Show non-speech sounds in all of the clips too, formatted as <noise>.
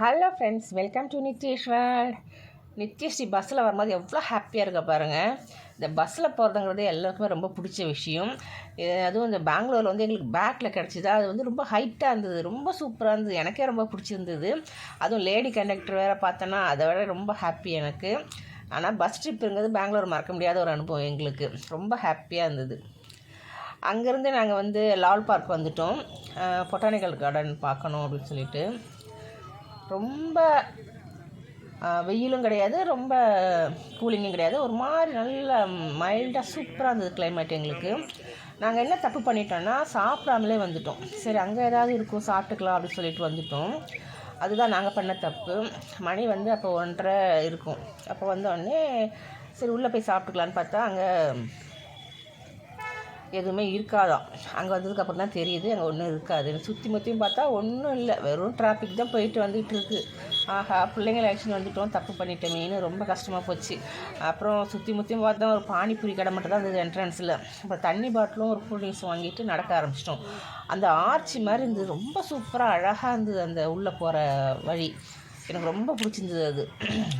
Hello friends welcome to Nithyeswar Nithyasri பஸ்ஸில் வரும்போது எவ்வளோ ஹாப்பியாக இருக்க பாருங்கள் இந்த பஸ்ஸில் போகிறதுங்கிறது எல்லாருக்குமே ரொம்ப பிடிச்ச விஷயம். அதுவும் இந்த பெங்களூரில் வந்து எங்களுக்கு பேக்கில் கிடச்சிது. அது வந்து ரொம்ப ஹைட்டாக இருந்தது. ரொம்ப சூப்பராக இருந்தது. எனக்கே ரொம்ப பிடிச்சிருந்தது. அதுவும் லேடி கண்டக்டர் வேறு பார்த்தோன்னா அதை விட ரொம்ப ஹாப்பி எனக்கு. ஆனால் பஸ் ட்ரிப்புங்கிறது பெங்களூர் மறக்க முடியாத ஒரு அனுபவம் எங்களுக்கு. ரொம்ப ஹாப்பியாக இருந்தது. அங்கேருந்து நாங்கள் வந்து லால் பார்க் வந்துட்டோம். பொட்டானிக்கல் கார்டன் பார்க்கணும் அப்படின்னு சொல்லிட்டு. ரொம்ப வெயிலும் கிடையாது ரொம்ப கூலிங்கும் கிடையாது. ஒரு மாதிரி நல்ல மைல்டாக சூப்பராக இருந்தது கிளைமேட் எங்களுக்கு. நாங்கள் என்ன தப்பு பண்ணிட்டோம்னா சாப்பிடாமலே வந்துட்டோம். சரி அங்கே ஏதாவது இருக்கும் சாப்பிட்டுக்கலாம் அப்படின்னு சொல்லிட்டு வந்துட்டோம். அதுதான் நாங்கள் பண்ண தப்பு. மணி வந்து அப்போ ஒன்றரை இருக்கும். அப்போ வந்தோடனே சரி உள்ளே போய் சாப்பிட்டுக்கலான்னு பார்த்தா அங்கே எதுவுமே இருக்காதான் அங்கே வந்ததுக்கப்புறம் தான் தெரியுது அங்கே ஒன்றும் இருக்காது. சுற்றி முற்றியும் பார்த்தா ஒன்றும் இல்லை. வெறும் டிராஃபிக் தான் போயிட்டு வந்துட்டு இருக்கு. ஆஹா பிள்ளைங்களை ஆக்சுவலி வந்துட்டோம் தப்பு பண்ணிட்டோமேனு ரொம்ப கஷ்டமாக போச்சு. அப்புறம் சுற்றி முற்றியும் பார்த்தா ஒரு பானிபூரி கடை மட்டும் தான் இருந்தது என்ட்ரன்ஸில் அப்புறம் தண்ணி பாட்டிலும் ஒரு கூல் ட்ரிங்க்ஸ் வாங்கிட்டு நடக்க ஆரம்பிச்சிட்டோம். அந்த ஆர்ச்சி மாதிரி இருந்தது. ரொம்ப சூப்பராக அழகாக இருந்தது அந்த உள்ளே போகிற வழி. எனக்கு ரொம்ப பிடிச்சிருந்தது அது.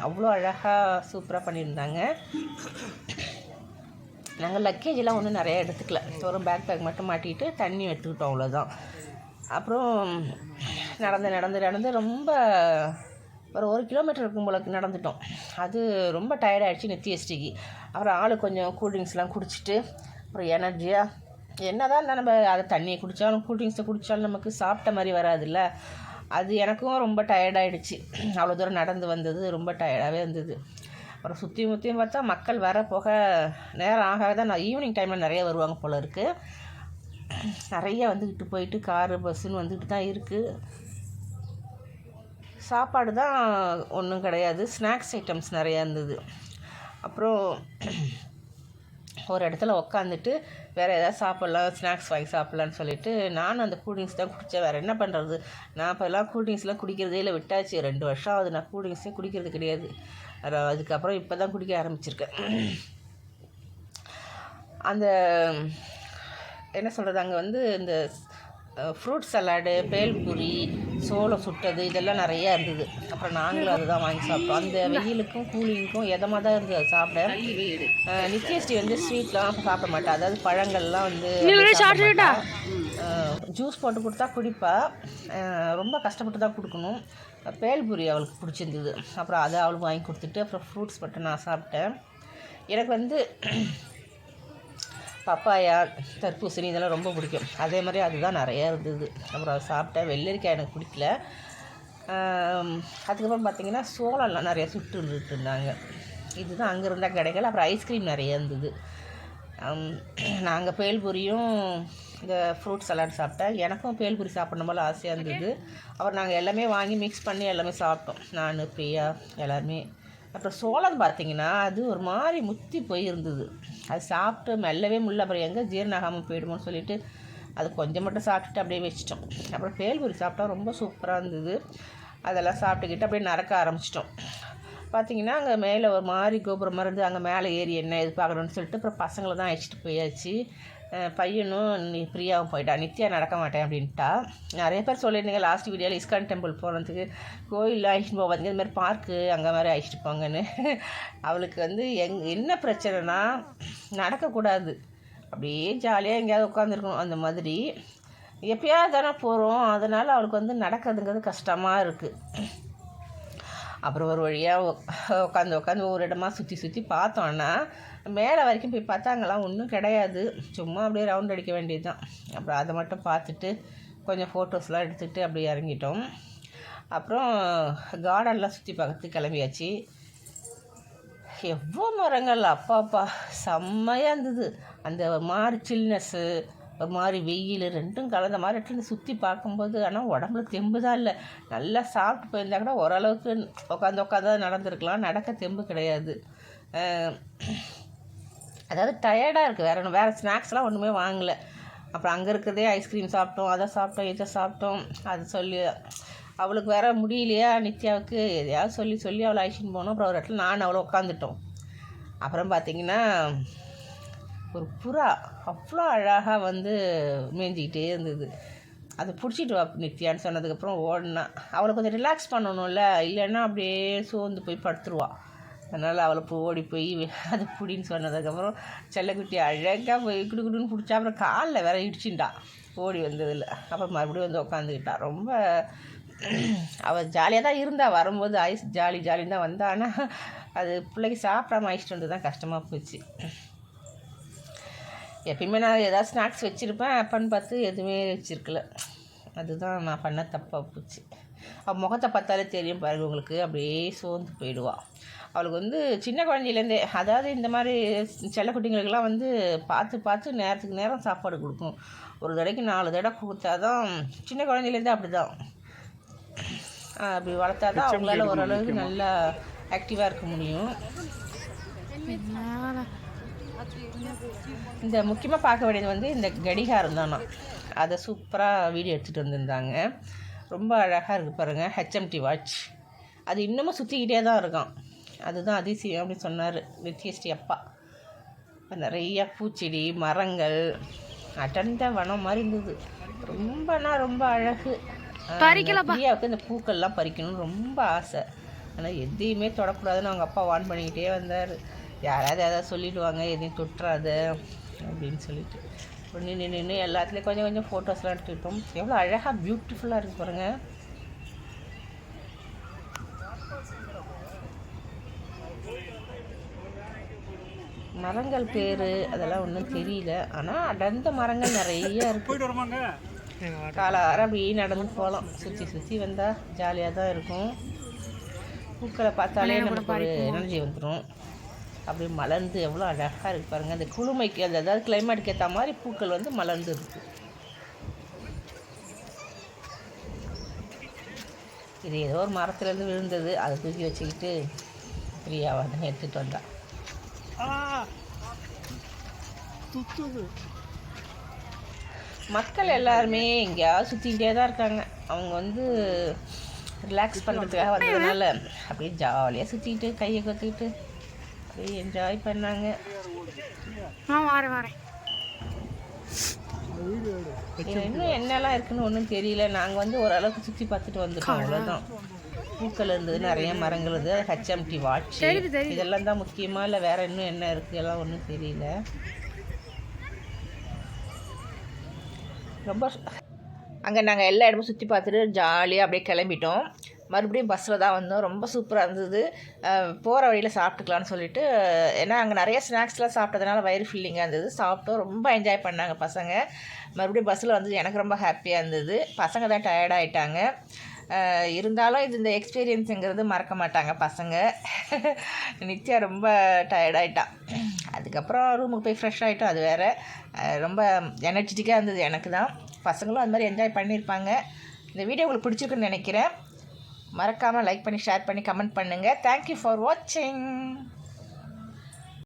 அவ்வளோ அழகாக சூப்பராக பண்ணியிருந்தாங்க. நாங்கள் லக்கேஜெலாம் ஒன்றும் நிறைய எடுத்துக்கல. வெறும் பேக் பேக் மட்டும் மாட்டிக்கிட்டு தண்ணி எடுத்துக்கிட்டோம் அவ்வளோதான் அப்புறம் நடந்து நடந்து நடந்து ரொம்ப ஒரு ஒரு கிலோமீட்டர் இருக்கும் போல நடந்துட்டோம். அது ரொம்ப டயர்டாகிடுச்சு நித்யஸ்ரீக்கு அப்புறம் ஆள் கொஞ்சம் கூல்ட்ரிங்க்ஸ்லாம் குடிச்சிட்டு அப்புறம் எனர்ஜியாக என்ன தான் நம்ம அதை தண்ணியை குடித்தாலும் கூல்ட்ரிங்க்ஸை குடித்தாலும் நமக்கு சாப்பிட்ட மாதிரி வராதுல்ல. அது எனக்கும் ரொம்ப டயர்டாயிடுச்சு அவ்வளோ தூரம் நடந்து வந்தது ரொம்ப டயர்டாகவே இருந்தது. அப்புறம் சுற்றி முற்றியும் பார்த்தா மக்கள் வர போக நேரம் ஆக தான் நான் ஈவினிங் டைமில் நிறைய வருவாங்க போல இருக்குது நிறைய வந்துக்கிட்டு போயிட்டு காரு பஸ்ஸுன்னு வந்துக்கிட்டு தான் இருக்குது சாப்பாடு தான் ஒன்றும் கிடையாது. ஸ்நாக்ஸ் ஐட்டம்ஸ் நிறையா இருந்தது. அப்புறம் ஒரு இடத்துல உக்காந்துட்டு வேறு எதாவது சாப்பிட்லாம் ஸ்நாக்ஸ் வாங்கி சாப்பிட்லான்னு சொல்லிட்டு நானும் அந்த கூல்ட்ரிங்க்ஸ் தான் குடித்தேன் வேறு என்ன பண்ணுறது நான் இப்போல்லாம் கூல்ட்ரிங்க்ஸ்லாம் குடிக்கிறதே இல்லை விட்டாச்சு. ரெண்டு வருஷம் ஆகுது நான் கூல்ட்ரிங்க்ஸே குடிக்கிறது கிடையாது. அதுக்கப்புறம் இப்போ தான் குடிக்க ஆரம்பிச்சிருக்கேன். அந்த என்ன சொல்கிறது அங்கே வந்து இந்த ஃப்ரூட் சலாடு பேல்பூரி சோளம் சுட்டது இதெல்லாம் நிறையா இருந்தது. அப்புறம் நாங்களும் அதுதான் வாங்கி சாப்பிட்டோம். அந்த வெயிலுக்கும் கூலிங்க்கும் எதமாக தான் இருந்தது அது சாப்பிட. நித்யஸ்ரீ வந்து ஸ்வீட்லாம் சாப்பிட மாட்டா. அதாவது பழங்கள்லாம் வந்து ஜூஸ் போட்டு கொடுத்தா குடிப்பா. ரொம்ப கஷ்டப்பட்டு தான் கொடுக்கணும். பேல்பூரி அவளுக்கு பிடிச்சிருந்தது. அப்புறம் அதை அவளுக்கு வாங்கி கொடுத்துட்டு அப்புறம் ஃப்ரூட்ஸ் மட்டும் நான் சாப்பிட்டேன். எனக்கு வந்து பப்பாயா தர்பூசணி இதெல்லாம் ரொம்ப பிடிக்கும். அதே மாதிரி அதுதான் நிறையா இருந்தது. அப்புறம் அதை சாப்பிட்டேன். வெள்ளரிக்காய் எனக்கு பிடிக்கல. அதுக்கப்புறம் பார்த்திங்கன்னா சோளம்லாம் நிறையா சுட்டு இருந்துட்டு இருந்தாங்க இதுதான் அங்கே இருந்தால் கிடைக்கல அப்புறம் ஐஸ்கிரீம் நிறைய இருந்தது. நாங்கள் பேல்பூரியும் இந்த ஃப்ரூட் சலாட் சாப்பிட்டேன். எனக்கும் பேல்பூரி சாப்பிட்ணும் போல ஆசையாக இருந்தது. அப்புறம் நாங்கள் எல்லாமே வாங்கி மிக்ஸ் பண்ணி எல்லாமே சாப்பிட்டோம். நான் பிரியா எல்லாருமே. அப்புறம் சோளம் பார்த்தீங்கன்னா அது ஒரு மாதிரி முத்தி போய் இருந்தது அது சாப்பிட்டு மெல்லவே முடியல அப்புறம் எங்கே ஜீரணாகாமல் போயிடுமோன்னு சொல்லிட்டு அது கொஞ்சம் மட்டும் சாப்பிட்டுட்டு அப்படியே வச்சிட்டோம். அப்புறம் பேல்பூரி சாப்பிட்டா ரொம்ப சூப்பராக இருந்தது. அதெல்லாம் சாப்பிட்டுக்கிட்டு அப்படியே நடக்க ஆரம்பிச்சிட்டோம். பார்த்தீங்கன்னா அங்கே மேலே ஒரு மாதிரி கோபுரம் மாதிரி இருந்து அங்கே மேலே ஏறி என்ன இது பார்க்கணுன்னு சொல்லிட்டு அப்புறம் பசங்களை தான் அழைச்சிட்டு போயாச்சு. பையனும் நீ ஃப்ரீயாகவும் போயிட்டா. நித்யா நடக்க மாட்டேன் அப்படின்ட்டா. நிறைய பேர் சொல்லியிருந்தீங்க லாஸ்ட் வீடியோவில் இஸ்கான் டெம்பிள் போகிறதுக்கு கோயிலில் அழைச்சிட்டு போவாதீங்க இது மாதிரி பார்க்கு அங்கே மாதிரி அழைச்சிட்டு போங்கன்னு. அவளுக்கு வந்து எங் என்ன பிரச்சனைனா நடக்கக்கூடாது. அப்படியே ஜாலியாக எங்கேயாவது உட்காந்துருக்கணும் அந்த மாதிரி. எப்பயாவது தானே போகிறோம் அதனால் அவளுக்கு வந்து நடக்கிறதுங்கிறது கஷ்டமாக இருக்குது அப்புறம் ஒரு வழியாக உட்காந்து உட்காந்து ஒரு இடமா சுற்றி சுற்றி பார்த்தோன்னா மேலே வரைக்கும் போய் பார்த்தா அங்கெல்லாம் ஒன்றும் கிடையாது. சும்மா அப்படியே ரவுண்ட் அடிக்க வேண்டியது தான் அப்புறம் அதை மட்டும் பார்த்துட்டு கொஞ்சம் ஃபோட்டோஸ்லாம் எடுத்துகிட்டு அப்படியே இறங்கிட்டோம். அப்புறம் கார்டன்லாம் சுற்றி பார்க்கறதுக்கு கிளம்பியாச்சு. எவ்வளோ மரங்கள்? அப்பா அப்பா செம்மையாக இருந்தது. அந்த ஒரு மாதிரி சில்னஸ்ஸு ஒரு மாதிரி வெயில் ரெண்டும் கலந்த மாதிரி இடத்துல சுற்றி பார்க்கும்போது ஆனால் உடம்புல தெம்பு தான் இல்லை. நல்லா சாப்பிட்டு போயிருந்தா கூட ஓரளவுக்கு உட்காந்து உட்காந்து நடந்திருக்கலாம். நடக்க தெம்பு கிடையாது. அதாவது டயர்டாக இருக்குது வேறு ஒன்று வேறு ஸ்நாக்ஸ்லாம் ஒன்றுமே வாங்கலை. அப்புறம் அங்கே இருக்கிறதே ஐஸ்கிரீம் சாப்பிட்டோம் அதை சாப்பிட்டோம் இதை சாப்பிட்டோம். அது சொல்லி அவளுக்கு வேற முடியலையா நித்யாவுக்கு? எதையாவது சொல்லி சொல்லி அவளை அழைச்சின்னு போனோம். அப்புறம் ஒரு இடத்துல நான் அவளை உட்காந்துட்டோம் அப்புறம் பார்த்தீங்கன்னா ஒரு புறா அவ்வளோ அழகாக வந்து மேய்ஞ்சிக்கிட்டே இருந்தது. அதை பிடிச்சிட்டு வா நித்யான்னு சொன்னதுக்கப்புறம் ஓடினா. அவளை கொஞ்சம் ரிலாக்ஸ் பண்ணணும்ல. இல்லைன்னா அப்படியே சோர்ந்து போய் படுத்துருவாள் அதனால் அவளை ஓடி போய் அது பிடின்னு சொன்னதுக்கப்புறம் செல்லக்குட்டி அழகாக போய் குடு குடுன்னு பிடிச்சா அப்புறம் காலில் வேற இடிச்சுட்டா. ஓடி வந்ததில். அப்புறம் மறுபடியும் வந்து உட்காந்துக்கிட்டா ரொம்ப அவள் ஜாலியாக தான் இருந்தா. வரும்போது ஐஸ் ஜாலி ஜாலின்னு தான் வந்தா ஆனால் அது பிள்ளைக்கு சாப்பிடாம ஐஸ்ட்டு வந்து தான் கஷ்டமாக போச்சு. எப்பயுமே நான் ஏதாவது ஸ்நாக்ஸ் வச்சுருப்பேன். அப்பன்னு பார்த்து எதுவுமே வச்சுருக்கல. அதுதான் நான் பண்ண தப்பாக போச்சு. அவள் முகத்தை பார்த்தாலே தெரியும் பாருங்க உங்களுக்கு அப்படியே சோர்ந்து போயிடுவா. அவளுக்கு வந்து சின்ன குழந்தையிலேருந்தே அதாவது இந்த மாதிரி செல்லக்குட்டிங்களுக்கெல்லாம் வந்து பார்த்து பார்த்து நேரத்துக்கு நேரம் சாப்பாடு கொடுக்கும். ஒரு தடவைக்கு நாலு தடவை கொடுத்தா தான் சின்ன குழந்தையிலேருந்தே அப்படி தான் அப்படி வளர்த்தா தான் அவங்களால ஓரளவுக்கு நல்லா ஆக்டிவாக இருக்க முடியும். இந்த முக்கியமாக பார்க்க வேண்டியது வந்து இந்த கடிகாரம் தானா? அதை சூப்பராக வீடியோ எடுத்துகிட்டு வந்திருந்தாங்க. ரொம்ப அழகாக இருக்குது பாருங்கள் ஹெச்எம்டி வாட்ச் அது இன்னமும் சுற்றிக்கிட்டே தான் இருக்கான். அதுதான் அதிசயம் அப்படின்னு சொன்னார் நித்யஸ்ரீ அப்பா. நிறைய பூச்செடி மரங்கள் அடர்ந்த வனம் மாதிரி இருந்தது. ரொம்பனா ரொம்ப அழகு. பிரியாவுக்கு இந்த பூக்கள்லாம் பறிக்கணும்னு ரொம்ப ஆசை. ஆனால் எதையுமே தொடக்கூடாதுன்னு அவங்க அப்பா வான் பண்ணிக்கிட்டே வந்தார். யாராவது ஏதாவது சொல்லிடுவாங்க எதையும் தொட்டுறாத அப்படின்னு சொல்லிட்டு. நின்று நின்று எல்லாத்துலேயும் கொஞ்சம் கொஞ்சம் ஃபோட்டோஸ்லாம் எடுத்துக்கிட்டோம் எவ்வளோ அழகாக பியூட்டிஃபுல்லாக இருக்கு பாருங்க. மரங்கள் பேர் அதெல்லாம் ஒன்றும் தெரியல. ஆனால் அடர்ந்த மரங்கள் நிறைய இருக்கு. காலாரம் அப்படியே நடந்து போகலாம் சுற்றி சுற்றி வந்தால் ஜாலியாக தான் இருக்கும். பூக்களை பார்த்தாலே நமக்கு ஒரு எனர்ஜி வந்துடும் அப்படியே மலர்ந்து எவ்வளோ அழகாக இருக்குது பாருங்கள் அந்த குளுமைக்கு அந்த அதாவது கிளைமேட்டுக்கு ஏற்ற மாதிரி பூக்கள் வந்து மலர்ந்து இருக்குது இது ஏதோ ஒரு மரத்துலேருந்து விழுந்தது. அதை தூக்கி வச்சுக்கிட்டு ஃப்ரீயாக வந்து எடுத்துகிட்டு வந்தா. மக்கள் எல்லாருமே எங்கேயாவது சுற்றிக்கிட்டே தான் இருக்காங்க. அவங்க வந்து ரிலாக்ஸ் பண்ணுறதுக்காக வந்ததுனால அப்படியே ஜாலியாக சுற்றிக்கிட்டு கையை கொத்துக்கிட்டு என்ஜாய் பண்ணாங்க. ஆ வரேன் வரேன். இன்னும் என்னெல்லாம் இருக்குன்னு ஒன்றும் தெரியல. நாங்கள் வந்து ஓரளவுக்கு சுற்றி பார்த்துட்டு வந்துட்டோம் அவ்வளோதான் பூக்கள் இருந்தது நிறைய மரங்கள் இருந்தது ஹெச்எம்டி வாட்ச் இதெல்லாம் தான் முக்கியமாக இல்லை வேற இன்னும் என்ன இருக்குது எல்லாம் ஒன்றும் தெரியல. ரொம்ப அங்கே நாங்கள் எல்லா இடமும் சுற்றி பார்த்துட்டு ஜாலியாக அப்படியே கிளம்பிட்டோம். மறுபடியும் பஸ்ஸில் தான் வந்தோம். ரொம்ப சூப்பராக இருந்தது. போகிற வழியில் சாப்பிட்டுக்கலான்னு சொல்லிட்டு ஏன்னா அங்கே நிறைய ஸ்நாக்ஸ்லாம் சாப்பிட்டதுனால வயிறு ஃபில்லிங்காக இருந்தது. சாப்பிட்டோம். ரொம்ப என்ஜாய் பண்ணாங்க பசங்க. மறுபடியும் பஸ்ஸில் வந்து எனக்கு ரொம்ப ஹாப்பியாக இருந்தது. பசங்க தான் டயர்டாகிட்டாங்க இருந்தாலும் இது இந்த எக்ஸ்பீரியன்ஸுங்கிறது மறக்க மாட்டாங்க பசங்க. <laughs> நித்யா ரொம்ப டயர்டாயிட்டான் அதுக்கப்புறம் ரூமுக்கு போய் ஃப்ரெஷ் ஆகிட்டோம் அது வேறு. ரொம்ப எனர்ஜெட்டிக்காக இருந்தது எனக்கு தான். பசங்களும் அது மாதிரி என்ஜாய் பண்ணியிருப்பாங்க. இந்த வீடியோ உங்களுக்கு பிடிச்சிருக்குன்னு நினைக்கிறேன். மறக்காமல் லைக் பண்ணி ஷேர் பண்ணி கமெண்ட் பண்ணுங்கள் தேங்க்யூ ஃபார் வாட்சிங்